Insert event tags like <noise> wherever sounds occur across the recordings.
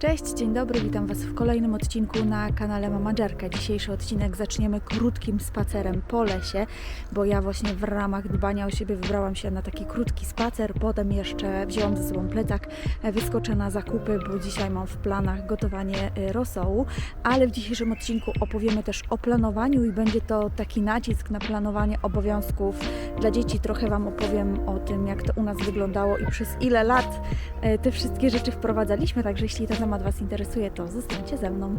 Cześć, dzień dobry, witam Was w kolejnym odcinku na kanale Mamagerka. Dzisiejszy odcinek zaczniemy krótkim spacerem po lesie, bo ja właśnie w ramach dbania o siebie wybrałam się na taki krótki spacer, potem jeszcze wzięłam ze sobą plecak, e, wyskoczę na zakupy, bo dzisiaj mam w planach gotowanie e, rosołu, ale w dzisiejszym odcinku opowiemy też o planowaniu i będzie to taki nacisk na planowanie obowiązków dla dzieci. Trochę Wam opowiem o tym, jak to u nas wyglądało i przez ile lat e, te wszystkie rzeczy wprowadzaliśmy, także jeśli ten temat Was interesuje, to zostańcie ze mną.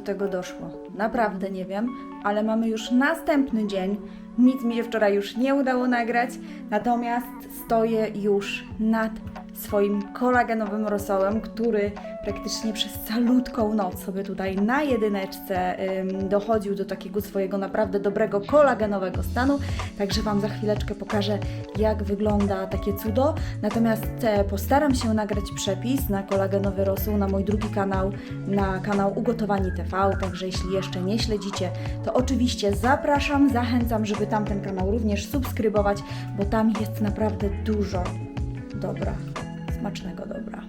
Do tego doszło. Naprawdę nie wiem, ale mamy już następny dzień. Nic mi się wczoraj już nie udało nagrać, natomiast stoję już nad swoim kolagenowym rosołem, który praktycznie przez calutką noc sobie tutaj na jedyneczce dochodził do takiego swojego naprawdę dobrego kolagenowego stanu. Także Wam za chwileczkę pokażę, jak wygląda takie cudo. Natomiast e, postaram się nagrać przepis na kolagenowy rosół na mój drugi kanał, na kanał Ugotowani TV. Także jeśli jeszcze nie śledzicie, to oczywiście zapraszam, zachęcam, żeby tamten kanał również subskrybować, bo tam jest naprawdę dużo dobra, smacznego dobra.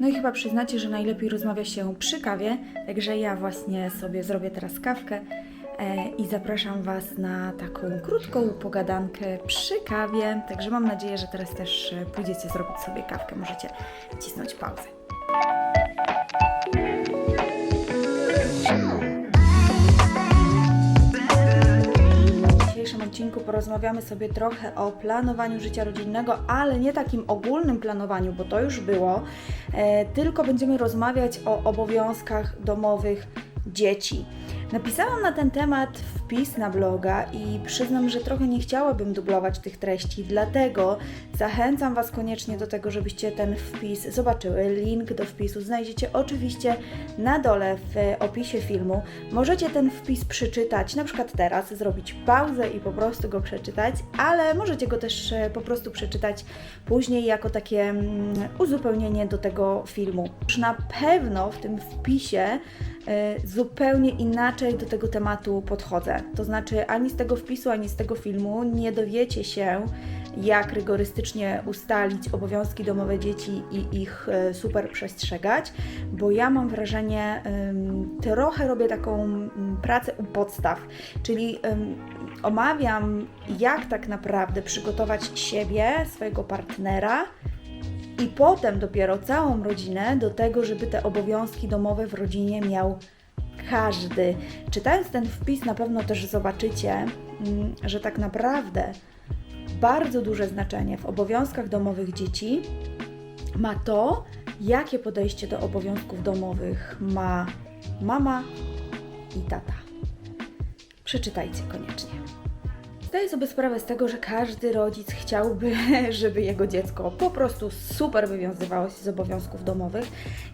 No i chyba przyznacie, że najlepiej rozmawia się przy kawie, także ja właśnie sobie zrobię teraz kawkę e, i zapraszam Was na taką krótką pogadankę przy kawie. Także mam nadzieję, że teraz też e, pójdziecie zrobić sobie kawkę. Możecie wcisnąć pauzę. Dzisiejszym odcinku porozmawiamy sobie trochę o planowaniu życia rodzinnego, ale nie takim ogólnym planowaniu, bo to już było, e, tylko będziemy rozmawiać o obowiązkach domowych dzieci. Napisałam na ten temat wpis na bloga i przyznam, że trochę nie chciałabym dublować tych treści, dlatego zachęcam Was koniecznie do tego, żebyście ten wpis zobaczyły. Link do wpisu znajdziecie oczywiście na dole w opisie filmu. Możecie ten wpis przeczytać, na przykład teraz, zrobić pauzę i po prostu go przeczytać, ale możecie go też e, po prostu przeczytać później jako takie mm, uzupełnienie do tego filmu. Już na pewno w tym wpisie zupełnie inaczej do tego tematu podchodzę. To znaczy, ani z tego wpisu, ani z tego filmu nie dowiecie się, jak rygorystycznie ustalić obowiązki domowe dzieci i ich e, super przestrzegać, bo ja mam wrażenie, trochę robię taką pracę u podstaw, czyli omawiam, jak tak naprawdę przygotować siebie, swojego partnera i potem dopiero całą rodzinę do tego, żeby te obowiązki domowe w rodzinie miał każdy. Czytając ten wpis, na pewno też zobaczycie, mm, że tak naprawdę bardzo duże znaczenie w obowiązkach domowych dzieci ma to, jakie podejście do obowiązków domowych ma mama i tata. Przeczytajcie koniecznie. Zdaję sobie sprawę z tego, że każdy rodzic chciałby, <laughs> żeby jego dziecko po prostu super wywiązywało się z obowiązków domowych.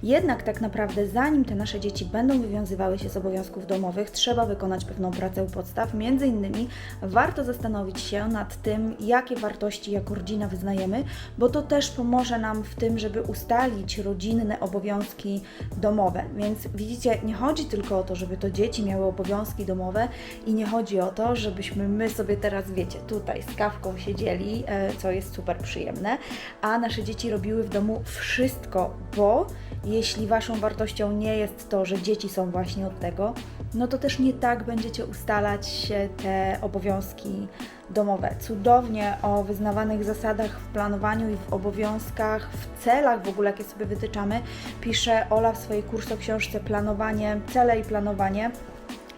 Jednak tak naprawdę, zanim te nasze dzieci będą wywiązywały się z obowiązków domowych, trzeba wykonać pewną pracę u podstaw. Między innymi warto zastanowić się nad tym, jakie wartości jako rodzina wyznajemy, bo to też pomoże nam w tym, żeby ustalić rodzinne obowiązki domowe. Więc widzicie, nie chodzi tylko o to, żeby to dzieci miały obowiązki domowe i nie chodzi o to, żebyśmy my sobie teraz, wiecie, tutaj z kawką siedzieli, e, co jest super przyjemne, a nasze dzieci robiły w domu wszystko, bo jeśli Waszą wartością nie jest to, że dzieci są właśnie od tego, no to też nie tak będziecie ustalać te obowiązki domowe. Cudownie o wyznawanych zasadach w planowaniu i w obowiązkach, w celach w ogóle, jakie sobie wytyczamy, pisze Ola w swojej kursoksiążce Planowanie, cele i planowanie.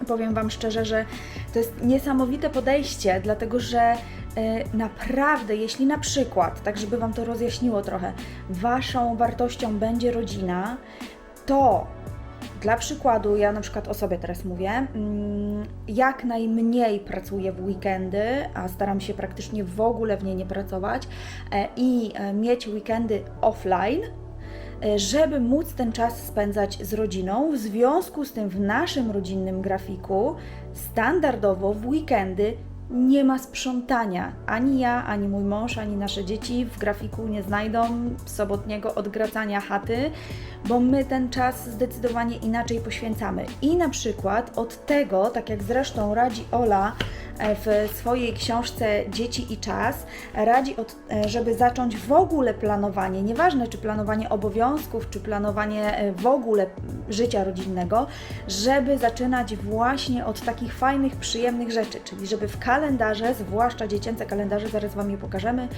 Powiem Wam szczerze, że to jest niesamowite podejście, dlatego że y, naprawdę, jeśli na przykład, tak żeby Wam to rozjaśniło trochę, Waszą wartością będzie rodzina, to dla przykładu, ja na przykład o sobie teraz mówię, mm, jak najmniej pracuję w weekendy, a staram się praktycznie w ogóle w nie nie pracować e, i e, mieć weekendy offline, e, żeby móc ten czas spędzać z rodziną. W związku z tym w naszym rodzinnym grafiku standardowo w weekendy nie ma sprzątania. Ani ja, ani mój mąż, ani nasze dzieci w grafiku nie znajdą sobotniego odgradzania chaty, bo my ten czas zdecydowanie inaczej poświęcamy. I na przykład od tego, tak jak zresztą radzi Ola e, w swojej książce Dzieci i czas, radzi, od, e, żeby zacząć w ogóle planowanie, nieważne czy planowanie obowiązków, czy planowanie e, w ogóle życia rodzinnego, żeby zaczynać właśnie od takich fajnych, przyjemnych rzeczy, czyli żeby w kalendarze, zwłaszcza dziecięce kalendarze, zaraz Wam je pokażemy,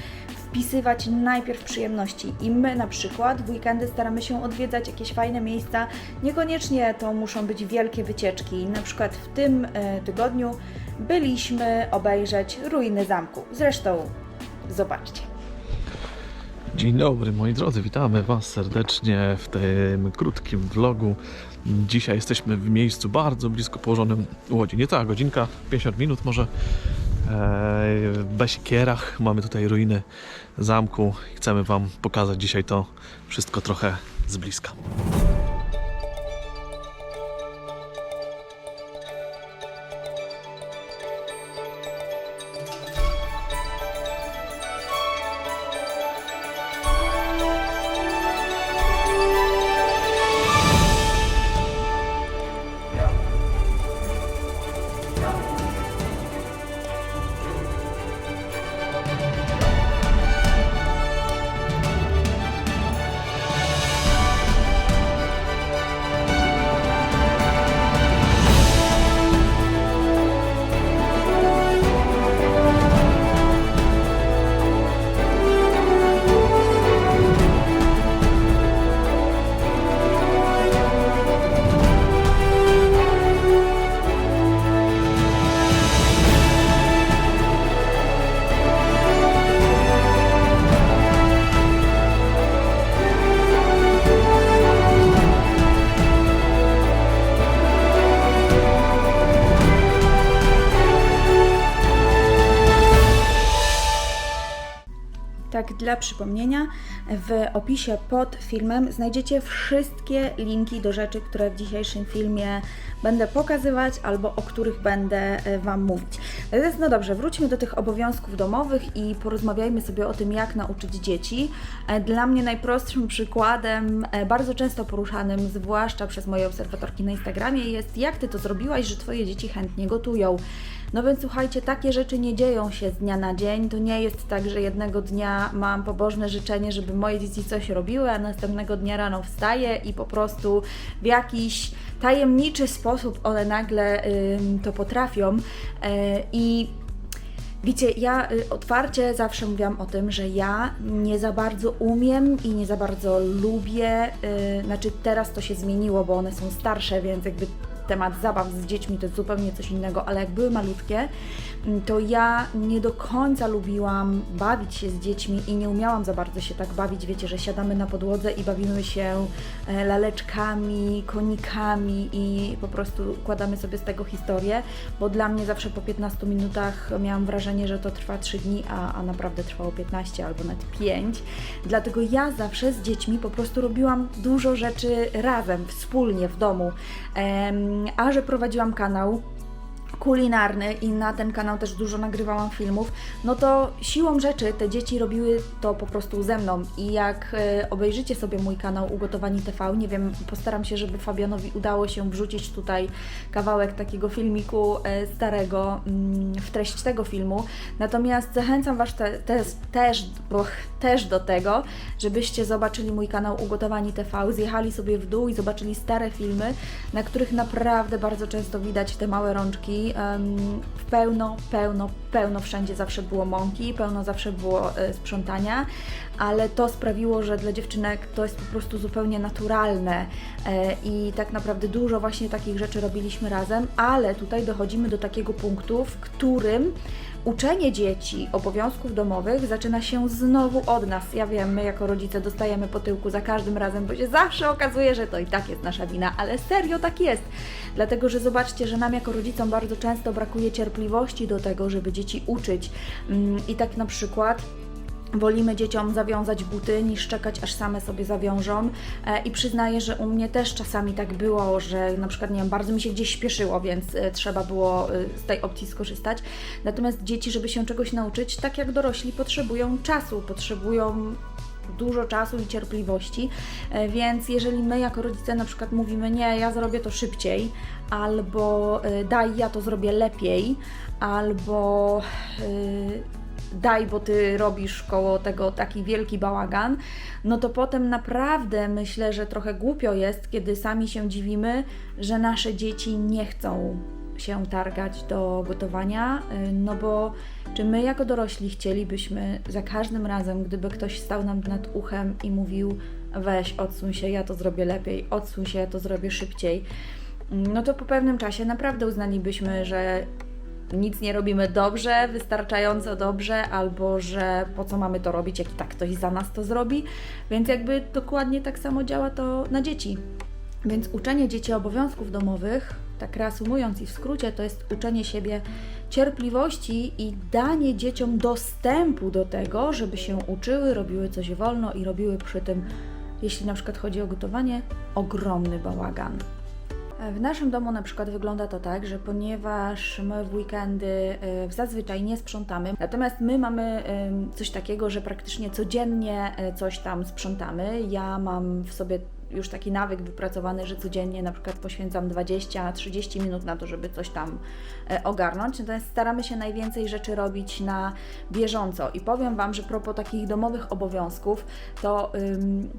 wpisywać najpierw przyjemności. I my na przykład w weekendy staramy się odwiedzać jakieś fajne miejsca. Niekoniecznie to muszą być wielkie wycieczki. Na przykład w tym e, tygodniu byliśmy obejrzeć ruiny zamku. Zresztą zobaczcie. Dzień dobry moi drodzy, witamy Was serdecznie w tym krótkim vlogu. Dzisiaj jesteśmy w miejscu bardzo blisko położonym Łodzi. Nie cała godzinka, 50 minut może. Eee, W Besikierach mamy tutaj ruiny zamku. Chcemy Wam pokazać dzisiaj to wszystko trochę z bliska. Przypomnienia, w opisie pod filmem znajdziecie wszystkie linki do rzeczy, które w dzisiejszym filmie będę pokazywać albo o których będę e, Wam mówić. Natomiast, no dobrze, wróćmy do tych obowiązków domowych i porozmawiajmy sobie o tym, jak nauczyć dzieci. E, Dla mnie najprostszym przykładem, e, bardzo często poruszanym, zwłaszcza przez moje obserwatorki na Instagramie, jest jak Ty to zrobiłaś, że Twoje dzieci chętnie gotują. No więc słuchajcie, takie rzeczy nie dzieją się z dnia na dzień. To nie jest tak, że jednego dnia mam pobożne życzenie, żeby moje dzieci coś robiły, a następnego dnia rano wstaję i po prostu w jakiś tajemniczy sposób one nagle to potrafią. Yy, I Wiecie, ja y, otwarcie zawsze mówiłam o tym, że ja nie za bardzo umiem i nie za bardzo lubię. y, Znaczy, teraz to się zmieniło, bo one są starsze, więc jakby temat zabaw z dziećmi to jest zupełnie coś innego, ale jak były malutkie, mm, to ja nie do końca lubiłam bawić się z dziećmi i nie umiałam za bardzo się tak bawić. Wiecie, że siadamy na podłodze i bawimy się e, laleczkami, konikami i po prostu układamy sobie z tego historię, bo dla mnie zawsze po 15 minutach miałam wrażenie, że to trwa 3 dni, a, a naprawdę trwało 15 albo nawet 5. Dlatego ja zawsze z dziećmi po prostu robiłam dużo rzeczy razem, wspólnie w domu. Em, a że prowadziłam kanał, kulinarny i na ten kanał też dużo nagrywałam filmów, no to siłą rzeczy te dzieci robiły to po prostu ze mną. I jak e, obejrzycie sobie mój kanał Ugotowani TV, nie wiem, postaram się, żeby Fabianowi udało się wrzucić tutaj kawałek takiego filmiku e, starego mm, w treść tego filmu, natomiast zachęcam Was te, te, też, bo, też do tego, żebyście zobaczyli mój kanał Ugotowani TV, zjechali sobie w dół i zobaczyli stare filmy, na których naprawdę bardzo często widać te małe rączki, w pełno, pełno, pełno wszędzie zawsze było mąki, pełno zawsze było e, sprzątania, ale to sprawiło, że dla dziewczynek to jest po prostu zupełnie naturalne e, i tak naprawdę dużo właśnie takich rzeczy robiliśmy razem, ale tutaj dochodzimy do takiego punktu, w którym uczenie dzieci obowiązków domowych zaczyna się znowu od nas. Ja wiem, my jako rodzice dostajemy po tyłku za każdym razem, bo się zawsze okazuje, że to i tak jest nasza wina, ale serio tak jest. Dlatego, że zobaczcie, że nam jako rodzicom bardzo często brakuje cierpliwości do tego, żeby dzieci uczyć. Mm, I tak na przykład Wolimy dzieciom zawiązać buty niż czekać, aż same sobie zawiążą. E, I przyznaję, że u mnie też czasami tak było, że na przykład, nie wiem, bardzo mi się gdzieś śpieszyło, więc e, trzeba było e, z tej opcji skorzystać. Natomiast dzieci, żeby się czegoś nauczyć, tak jak dorośli, potrzebują czasu, potrzebują dużo czasu i cierpliwości, E, więc jeżeli my jako rodzice na przykład mówimy, nie, ja zrobię to szybciej, albo e, daj, ja to zrobię lepiej, albo e, daj, bo ty robisz koło tego taki wielki bałagan, no to potem naprawdę myślę, że trochę głupio jest, kiedy sami się dziwimy, że nasze dzieci nie chcą się targać do gotowania, y, no bo czy my jako dorośli chcielibyśmy za każdym razem, gdyby ktoś stał nam nad uchem i mówił weź, odsuń się, ja to zrobię lepiej, odsuń się, ja to zrobię szybciej, no to po pewnym czasie naprawdę uznalibyśmy, że nic nie robimy dobrze, wystarczająco dobrze, albo że po co mamy to robić, jak i tak ktoś za nas to zrobi. Więc jakby dokładnie tak samo działa to na dzieci. Więc uczenie dzieci obowiązków domowych, tak reasumując i w skrócie, to jest uczenie siebie cierpliwości i danie dzieciom dostępu do tego, żeby się uczyły, robiły coś wolno i robiły przy tym, jeśli na przykład chodzi o gotowanie, ogromny bałagan. W naszym domu na przykład wygląda to tak, że ponieważ my w weekendy y, zazwyczaj nie sprzątamy, natomiast my mamy coś takiego, że praktycznie codziennie y, coś tam sprzątamy. Ja mam w sobie już taki nawyk wypracowany, że codziennie na przykład poświęcam 20-30 minut na to, żeby coś tam e, ogarnąć. Natomiast staramy się najwięcej rzeczy robić na bieżąco. I powiem Wam, że propos takich domowych obowiązków, to. Ym,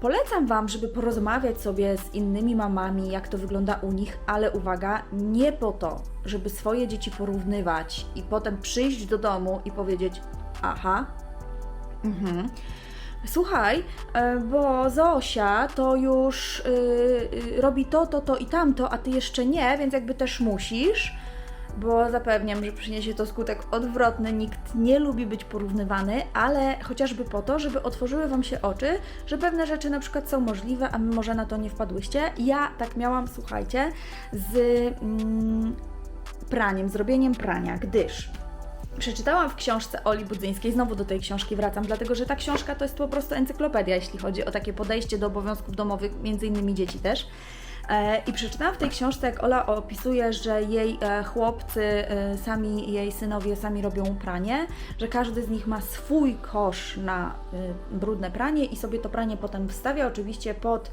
Polecam Wam, żeby porozmawiać sobie z innymi mamami, jak to wygląda u nich, ale uwaga, nie po to, żeby swoje dzieci porównywać i potem przyjść do domu i powiedzieć: Aha, mhm. Słuchaj, e, bo Zosia to już y, y, robi to, to, to i tamto, a ty jeszcze nie, więc jakby też musisz bo zapewniam, że przyniesie to skutek odwrotny. Nikt nie lubi być porównywany, ale chociażby po to, żeby otworzyły Wam się oczy, że pewne rzeczy na przykład są możliwe, a może na to nie wpadłyście. Ja tak miałam, słuchajcie, z mm, praniem, zrobieniem prania, gdyż Przeczytałam w książce Oli Budzyńskiej, znowu do tej książki wracam, dlatego że ta książka to jest po prostu encyklopedia, jeśli chodzi o takie podejście do obowiązków domowych, między innymi dzieci też. E, I przeczytałam w tej książce, jak Ola opisuje, że jej e, chłopcy, e, sami jej synowie sami robią pranie, że każdy z nich ma swój kosz na brudne pranie i sobie to pranie potem wstawia, oczywiście pod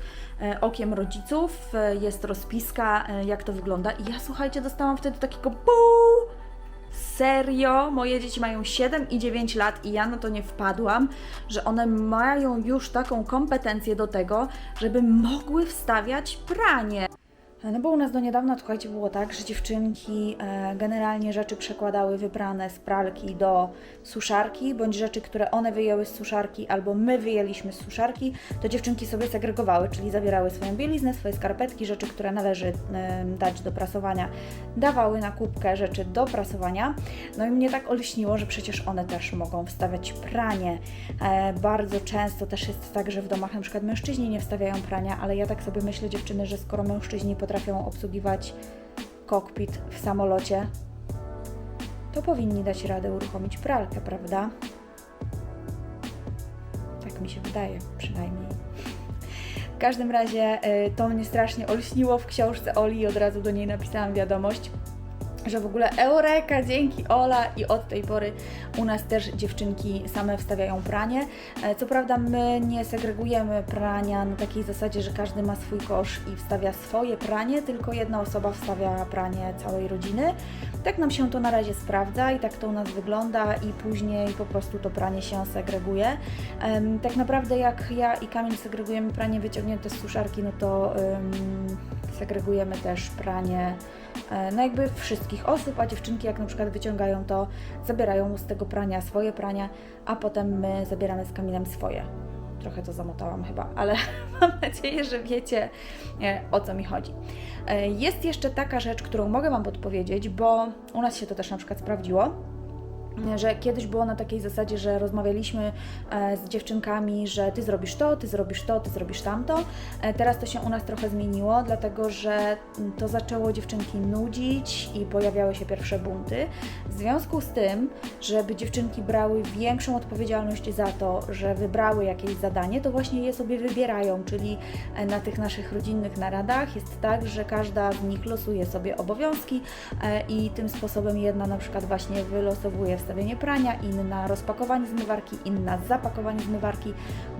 okiem rodziców. Jest rozpiska, jak to wygląda. I ja słuchajcie, dostałam wtedy takiego pół. Serio, moje dzieci mają 7 i 9 lat i ja na to nie wpadłam, że one mają już taką kompetencję do tego, żeby mogły wstawiać pranie. No bo u nas do niedawna, słuchajcie, było tak, że dziewczynki e, generalnie rzeczy przekładały wybrane z pralki do suszarki, bądź rzeczy, które one wyjęły z suszarki, albo my wyjęliśmy z suszarki, to dziewczynki sobie segregowały, czyli zabierały swoją bieliznę, swoje skarpetki, rzeczy, które należy dać do prasowania, dawały na kubkę rzeczy do prasowania. No i mnie tak olśniło, że przecież one też mogą wstawiać pranie. E, bardzo często też jest tak, że w domach na przykład mężczyźni nie wstawiają prania, ale ja tak sobie myślę, dziewczyny, że skoro mężczyźni potrafią obsługiwać kokpit w samolocie, to powinni dać radę uruchomić pralkę, prawda? Tak mi się wydaje, przynajmniej. W każdym razie y, to mnie strasznie olśniło w książce Oli i od razu do niej napisałam wiadomość, że w ogóle eureka, dzięki Ola i od tej pory u nas też dziewczynki same wstawiają pranie. E, Co prawda my nie segregujemy prania na takiej zasadzie, że każdy ma swój kosz i wstawia swoje pranie, tylko jedna osoba wstawia pranie całej rodziny. Tak nam się to na razie sprawdza i tak to u nas wygląda i później po prostu to pranie się segreguje. Tak naprawdę jak ja i Kamil segregujemy pranie wyciągnięte z suszarki, no to em, segregujemy też pranie no jakby wszystkich osób, a dziewczynki jak na przykład wyciągają to, zabierają z tego prania swoje prania, a potem my zabieramy z Kamilem swoje. Trochę to zamotałam chyba, ale <laughs> mam nadzieję, że wiecie e, o co mi chodzi. E, Jest jeszcze taka rzecz, którą mogę Wam podpowiedzieć, bo u nas się to też na przykład sprawdziło. Że kiedyś było na takiej zasadzie, że rozmawialiśmy e, z dziewczynkami, że ty zrobisz to, ty zrobisz to, ty zrobisz tamto. E, Teraz to się u nas trochę zmieniło, dlatego że to zaczęło dziewczynki nudzić i pojawiały się pierwsze bunty. W związku z tym, żeby dziewczynki brały większą odpowiedzialność za to, że wybrały jakieś zadanie, to właśnie je sobie wybierają, czyli e, na tych naszych rodzinnych naradach jest tak, że każda z nich losuje sobie obowiązki i tym sposobem jedna na przykład właśnie wylosowuje wstawienie prania, inna rozpakowanie zmywarki, inna zapakowanie zmywarki,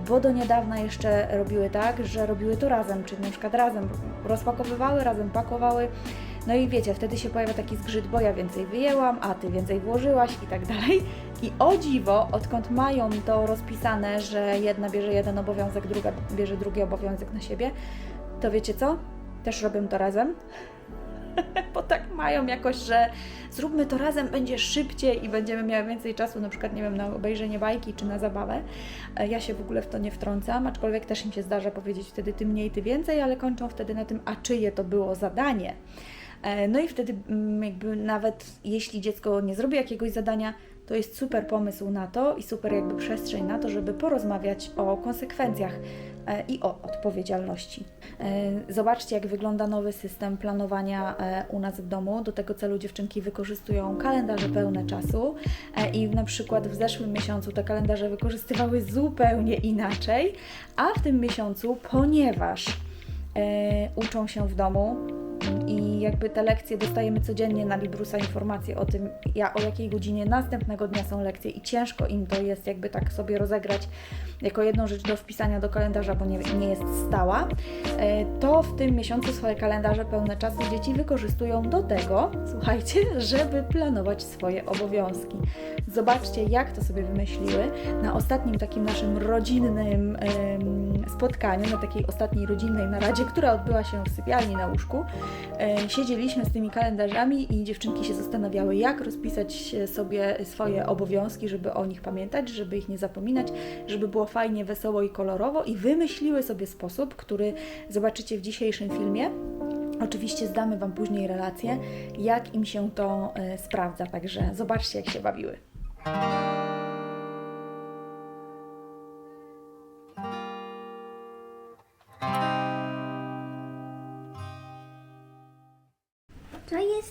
bo do niedawna jeszcze robiły tak, że robiły to razem, czyli na przykład razem rozpakowywały, razem pakowały. No i wiecie, wtedy się pojawia taki zgrzyt, bo ja więcej wyjęłam, a ty więcej włożyłaś i tak dalej. I o dziwo, odkąd mają to rozpisane, że jedna bierze jeden obowiązek, druga bierze drugi obowiązek na siebie, to wiecie co? Też robią to razem. <laughs> Bo tak mają jakoś, że zróbmy to razem, będzie szybciej i będziemy miały więcej czasu, na przykład, nie wiem, na obejrzenie bajki czy na zabawę. E, Ja się w ogóle w to nie wtrącam, aczkolwiek też im się zdarza powiedzieć wtedy ty mniej, ty więcej, ale kończą wtedy na tym, a czyje to było zadanie. E, No i wtedy mm, jakby nawet jeśli dziecko nie zrobi jakiegoś zadania, to jest super pomysł na to i super jakby przestrzeń na to, żeby porozmawiać o konsekwencjach e, i o odpowiedzialności. E, Zobaczcie, jak wygląda nowy system planowania e, u nas w domu. Do tego celu dziewczynki wykorzystują kalendarze pełne czasu i na przykład w zeszłym miesiącu te kalendarze wykorzystywały zupełnie inaczej, a w tym miesiącu, ponieważ uczą się w domu i jakby te lekcje dostajemy codziennie na Librusa informacje o tym, ja, o jakiej godzinie następnego dnia są lekcje i ciężko im to jest jakby tak sobie rozegrać jako jedną rzecz do wpisania do kalendarza, bo nie, nie jest stała, e, to w tym miesiącu swoje kalendarze pełne czasu dzieci wykorzystują do tego, słuchajcie, <laughs> żeby planować swoje obowiązki. Zobaczcie, jak to sobie wymyśliły na ostatnim takim naszym rodzinnym spotkaniu, na takiej ostatniej rodzinnej naradzie, która odbyła się w sypialni na łóżku. E, Siedzieliśmy z tymi kalendarzami i dziewczynki się zastanawiały, jak rozpisać sobie swoje obowiązki, żeby o nich pamiętać, żeby ich nie zapominać, żeby było fajnie, wesoło i kolorowo i wymyśliły sobie sposób, który zobaczycie w dzisiejszym filmie. Oczywiście zdamy Wam później relację, jak im się to e, sprawdza, także zobaczcie, jak się bawiły.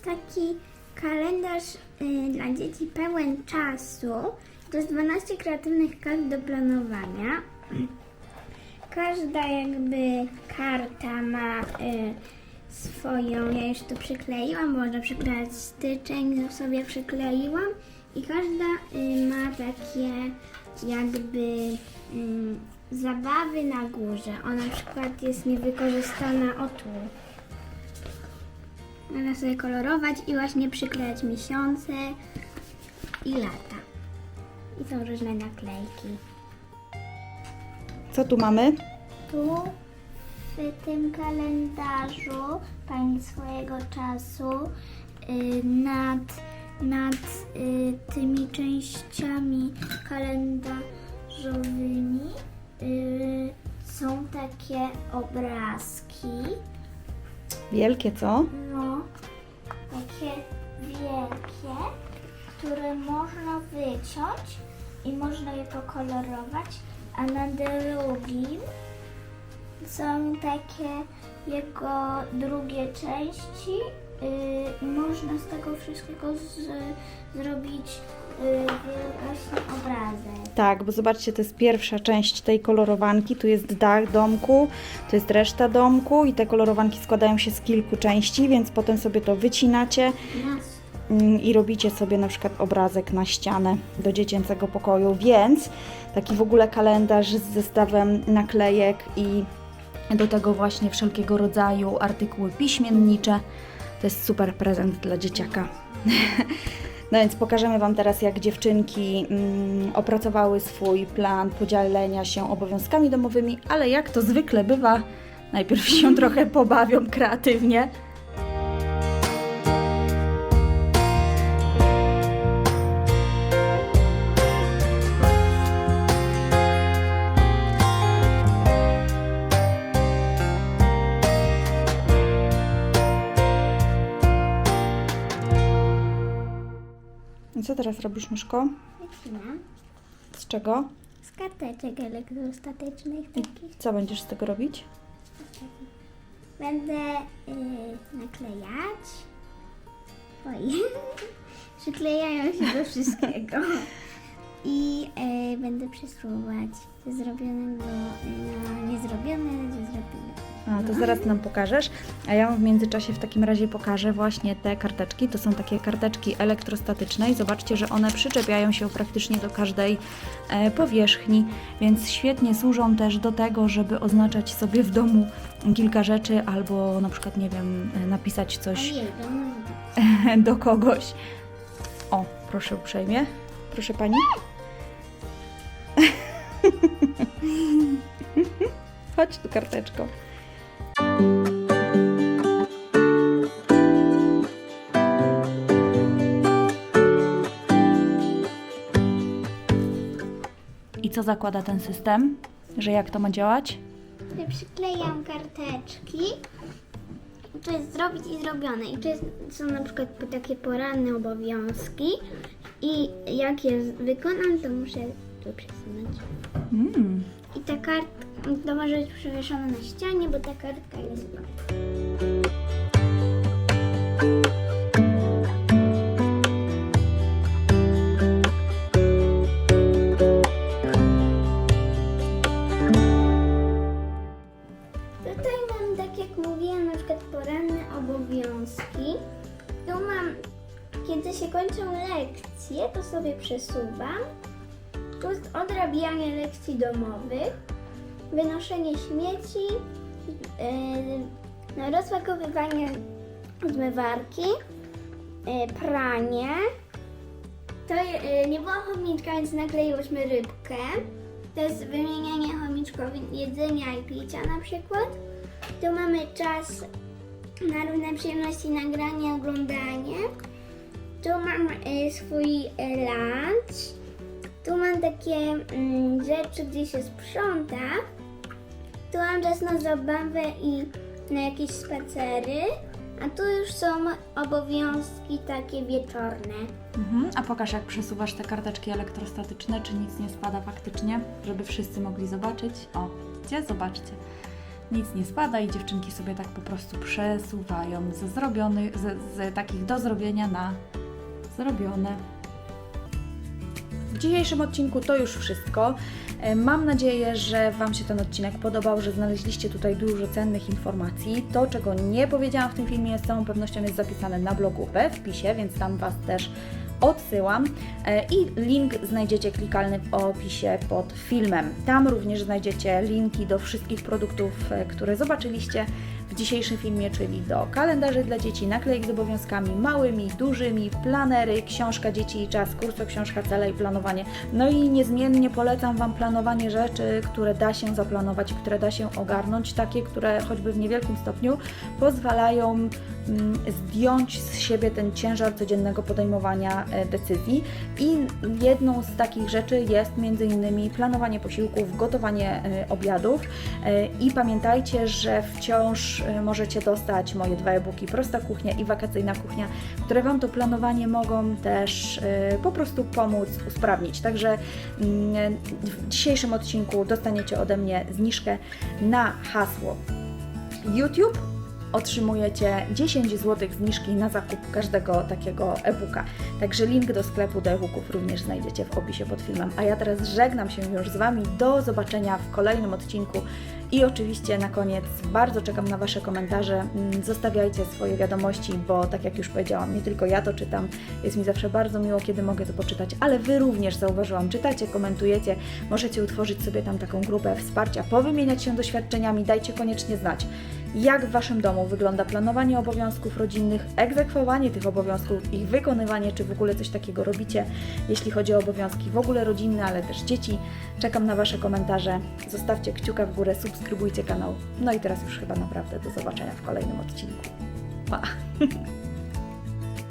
Taki kalendarz y, dla dzieci pełen czasu. To jest 12 kreatywnych kart do planowania. Każda jakby karta ma y, swoją, ja już tu przykleiłam, można przyklejać styczeń, sobie przykleiłam i każda y, ma takie jakby y, zabawy na górze. Ona na przykład jest niewykorzystana o tu. Można sobie kolorować i właśnie przyklejać miesiące i lata. I są różne naklejki. Co tu mamy? Tu w tym kalendarzu pani swojego czasu y, nad, nad y, tymi częściami kalendarzowymi y, są takie obrazki. Wielkie, co? No, takie wielkie, które można wyciąć i można je pokolorować, a na drugim są takie jego drugie części. Yy, można z tego wszystkiego z, zrobić wielgaśny obrazek. Tak, bo zobaczcie, to jest pierwsza część tej kolorowanki. Tu jest dach domku, tu jest reszta domku i te kolorowanki składają się z kilku części, więc potem sobie to wycinacie i robicie sobie na przykład obrazek na ścianę do dziecięcego pokoju, więc taki w ogóle kalendarz z zestawem naklejek i do tego właśnie wszelkiego rodzaju artykuły piśmiennicze. To jest super prezent dla dzieciaka. <laughs> No więc pokażemy Wam teraz, jak dziewczynki mm, opracowały swój plan podzielenia się obowiązkami domowymi, ale jak to zwykle bywa, najpierw się <laughs> trochę pobawią kreatywnie, Co teraz robisz, myszko? Wycinam Z czego? z karteczek elektrostatycznych takich. Co będziesz z tego robić? Będę y, naklejać. Oj, <laughs> przyklejają się do wszystkiego. <laughs> I y, będę przesuwać ze zrobionego na niezrobione, ze zrobionego. A, to zaraz nam pokażesz. A ja w międzyczasie w takim razie pokażę właśnie te karteczki. To są takie karteczki elektrostatyczne i zobaczcie, że one przyczepiają się praktycznie do każdej e, powierzchni, więc świetnie służą też do tego, żeby oznaczać sobie w domu kilka rzeczy albo na przykład, nie wiem, e, napisać coś Ojej, to może <laughs> do kogoś. O, proszę uprzejmie. Proszę pani. <laughs> Chodź tu karteczko. I co zakłada ten system? Że jak to ma działać? Tutaj przyklejam karteczki. I to jest zrobić i zrobione. I to są na przykład takie poranne obowiązki. I jak je wykonam, to muszę tu przesunąć. Mm. I ta kartka, to może być przewieszona na ścianie, bo ta kartka jest... Tutaj mam, tak jak mówiłam, na przykład poranne obowiązki. Tu mam, kiedy się kończą lekcje, to sobie przesuwam. Tu jest odrabianie lekcji domowych, wynoszenie śmieci, yy, rozpakowywanie zmywarki, yy, pranie. To yy, nie było chomiczka, więc nakleiłyśmy rybkę. To jest wymienianie chomiczkowi jedzenia i picia na przykład. Tu mamy czas na różne przyjemności, nagranie, oglądanie. Tu mam y, swój lunch. Tu mam takie mm, rzeczy, gdzie się sprząta. Tu mam czas na zabawę i na jakieś spacery. A tu już są obowiązki takie wieczorne. Mhm. A pokaż, jak przesuwasz te karteczki elektrostatyczne, czy nic nie spada faktycznie, żeby wszyscy mogli zobaczyć. O, gdzie? Zobaczcie. Nic nie spada i dziewczynki sobie tak po prostu przesuwają ze z takich do zrobienia na zrobione. W dzisiejszym odcinku to już wszystko. E, Mam nadzieję, że Wam się ten odcinek podobał, że znaleźliście tutaj dużo cennych informacji. To, czego nie powiedziałam w tym filmie, z całą pewnością jest zapisane na blogu we wpisie, więc tam Was też odsyłam. E, I link znajdziecie klikalny w opisie pod filmem. Tam również znajdziecie linki do wszystkich produktów, e, które zobaczyliście w dzisiejszym filmie, czyli do kalendarzy dla dzieci, naklejek z obowiązkami małymi, dużymi, planery, książka Dzieci i Czas, kurs o książka Cele i Planowanie. No i niezmiennie polecam Wam planowanie rzeczy, które da się zaplanować, które da się ogarnąć, takie, które choćby w niewielkim stopniu pozwalają zdjąć z siebie ten ciężar codziennego podejmowania e, decyzji. I jedną z takich rzeczy jest innymi planowanie posiłków, gotowanie e, obiadów. E, I pamiętajcie, że wciąż możecie dostać moje dwa e-booki Prosta Kuchnia i Wakacyjna Kuchnia, które Wam to planowanie mogą też po prostu pomóc usprawnić. Także mm, w dzisiejszym odcinku dostaniecie ode mnie zniżkę na hasło YouTube otrzymujecie 10 zł zniżki na zakup każdego takiego e-booka. Także link do sklepu do e-booków również znajdziecie w opisie pod filmem. A ja teraz żegnam się już z Wami. Do zobaczenia w kolejnym odcinku. I oczywiście na koniec bardzo czekam na Wasze komentarze. Mm, Zostawiajcie swoje wiadomości, bo tak jak już powiedziałam, nie tylko ja to czytam. Jest mi zawsze bardzo miło, kiedy mogę to poczytać, ale Wy również zauważyłam, czytacie, komentujecie. Możecie utworzyć sobie tam taką grupę wsparcia, powymieniać się doświadczeniami. Dajcie koniecznie znać jak w Waszym domu wygląda planowanie obowiązków rodzinnych, egzekwowanie tych obowiązków, ich wykonywanie, czy w ogóle coś takiego robicie, jeśli chodzi o obowiązki w ogóle rodzinne, ale też dzieci. Czekam na Wasze komentarze. Zostawcie kciuka w górę, subskrybujcie kanał. No i teraz już chyba naprawdę do zobaczenia w kolejnym odcinku. Pa! <laughs>